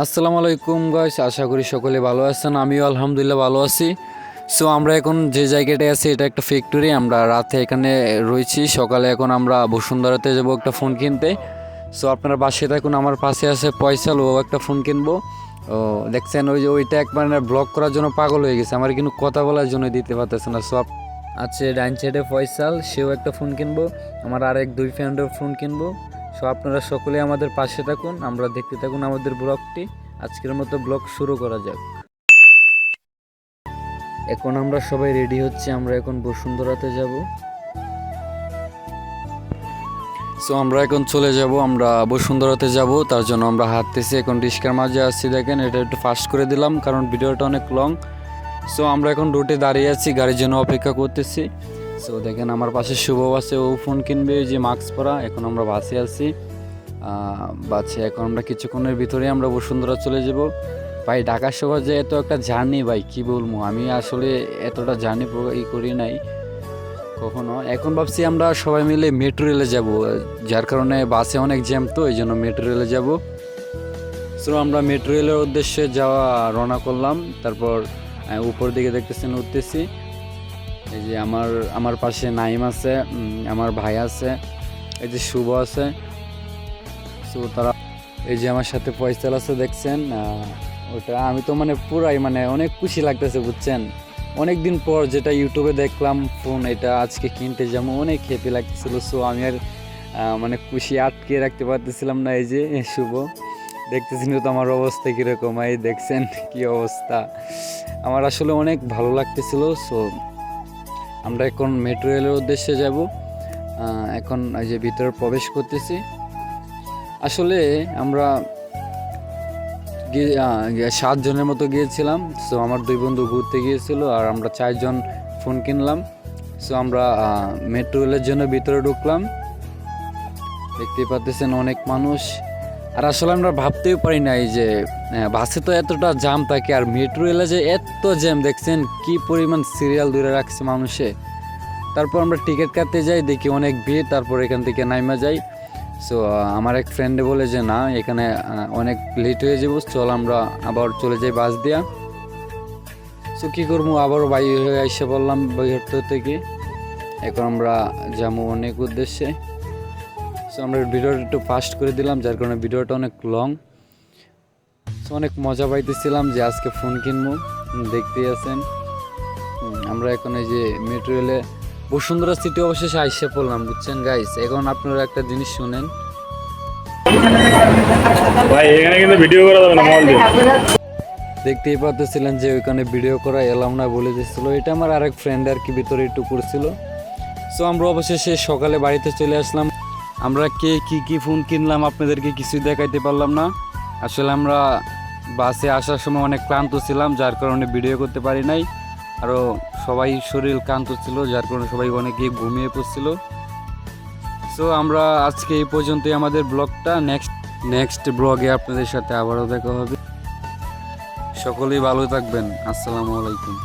আসসালামু আলাইকুম গাইস আশা করি সকলে ভালো আছেন, আমিও আলহামদুলিল্লাহ ভালো আছি। সো আমরা এখন যে জায়গাটায় আছি, এটা একটা ফ্যাক্টরি আমরা রাতে এখানে রয়েছি, সকালে এখন আমরা বসুন্ধরাতে যাব একটা ফোন কিনতে। সো আপনারা বাসে থাকুন, আমার পাশে আছে পয়সাল, ও একটা ফোন কিনবো। ও, দেখছেন, ওই যে ওইটা একবার ব্লক করার জন্য পাগল হয়ে গেছে, আমার কিন্তু কথা বলার জন্য দিতে পারতেছে না। সব আছে ডাইন সাইডে ফয়সাল সেও একটা ফোন কিনবো, আমার আরেক দুই ফ্রেন্ডের ফোন কিনবো। সো আপনারা সকলে আমাদের পাশে থাকুন, আমরা দেখতে থাকুন আমাদের ব্লগটি। আজকের মতো ব্লগ শুরু করা যাক। এখন আমরা সবাই রেডি হচ্ছি, আমরা এখন বসুন্ধরাতে যাব। সো আমরা এখন চলে যাব, আমরা বসুন্ধরাতে যাব, তার জন্য আমরা হাঁটতেছি, এখন রিস্কার মাঝে আসছি দেখেন, এটা একটু ফাস্ট করে দিলাম, কারণ ভিডিওটা অনেক লং। সো আমরা এখন রুটে দাঁড়িয়ে আছি, গাড়ির জন্য অপেক্ষা করতেছি। সো দেখেন, আমার পাশে শুভ আছে। ও ফোন কিনবে যে মাস্ক পরা। এখন আমরা বাসে আছি। বাসে এখন আমরা কিছুক্ষণের ভিতরে আমরা বসুন্ধরা চলে যাব। ভাই, ঢাকা শহর যে এত একটা জার্নি, ভাই, কি বলব? আমি আসলে এতটা জার্নি ই করি নাই। কখনো। এখন ভাবছি আমরা সবাই মিলে মেট্রো রেলে যাব। যার কারণে বাসে অনেক জ্যাম তো এই জন্য মেট্রো রেলে যাব। সো আমরা মেট্রো রেলের উদ্দেশ্যে যাওয়া, রওনা করলাম। তারপর উপর দিকে দেখতেছেন উঠতেছি এই যে আমার আমার পাশে নাইম আছে আমার ভাই আছে, এই যে শুভ আছে। সো তারা এই যে আমার সাথে পয়সাল আছে, দেখছেন ওটা আমি তো মানে পুরাই মানে অনেক খুশি লাগতেছে, বুঝছেন? অনেক দিন পর যেটা ইউটিউবে দেখলাম ফোন এটা আজকে কিনতে যেমন অনেক হ্যাপি লাগতেছিল। সো আমি আর মানে খুশি আটকে রাখতে পারতেছিলাম না, এই যে, শুভ। দেখতেছেন তো আমার অবস্থা কীরকম, এই দেখছেন কি অবস্থা। আমার আসলে অনেক ভালো লাগতেছিল সো আমরা এখন মেট্রো রেলের উদ্দেশ্যে যাব। এখন এই যে ভিতরে প্রবেশ করতেছি। আসলে আমরা সাতজনের মতো গিয়েছিলাম। সো আমার দুই বন্ধু ঘুরতে গিয়েছিল আর আমরা চারজন ফোন কিনলাম। সো আমরা মেট্রো রেলের জন্য ভিতরে ঢুকলাম। দেখতে পাচ্ছেন অনেক মানুষ। আর আসলে আমরা ভাবতেও পারি না এই যে বাসে তো এতটা জাম থাকে আর মেট্রো রেলে যে এত জ্যাম দেখছেন কি পরিমাণ সিরিয়াল দূরে রাখছে মানুষে। তারপর আমরা টিকিট কাটতে যাই, দেখি অনেক ভিড়, তারপর এখান থেকে নাইমা যাই। সো আমার এক ফ্রেন্ডে বলে যে, না, এখানে অনেক লেট হয়ে যাব, চল আমরা আবার চলে যাই বাস দিয়া। সো কী করব? আবারও বাইরে হয়ে এসে বললাম বইহট্ট থেকে। এখন আমরা যাব অনেক উদ্দেশ্যে। সো আমরা ভিডিওটা একটু ফাস্ট করে দিলাম যার কারণে ভিডিওটা অনেক লং সো অনেক মজা পাইতেছিলাম যে আজকে ফোন কিনবো। দেখতেই আছেন। আমরা এখন এই যে মেট্রো রেলে বসুন্ধরা সিটি অবশেষে আইসে পড়লাম বুঝছেন গাইস এখন আপনারা একটা জিনিস শুনেন। ভাই এখানে কিন্তু ভিডিও করা যাবে না মোবাইল দিয়ে। দেখতেই পাচ্ছিলেন যে ওইখানে ভিডিও করা এলাম না বলে দিচ্ছিল এটা আমার আরেক ফ্রেন্ড আর কি ভিতরে একটু করছিল। সো আমরা অবশেষে সকালে বাড়িতে চলে আসলাম। আমরা কে কি কি ফোন কিনলাম, আপনাদেরকে কিছুই দেখাইতে পারলাম না। আসলে আমরা বাসে আসার সময় অনেক ক্লান্ত ছিলাম, যার কারণে ভিডিও করতে পারি নাই। আরও সবাই শরীর ক্লান্ত ছিল, যার কারণে সবাই অনেকে ঘুমিয়ে পড়ছিল। সো আমরা আজকে এই পর্যন্তই আমাদের ব্লগটা। নেক্সট নেক্সট ব্লগে আপনাদের সাথে আবারও দেখা হবে। সকলেই ভালো থাকবেন। আসসালামু আলাইকুম।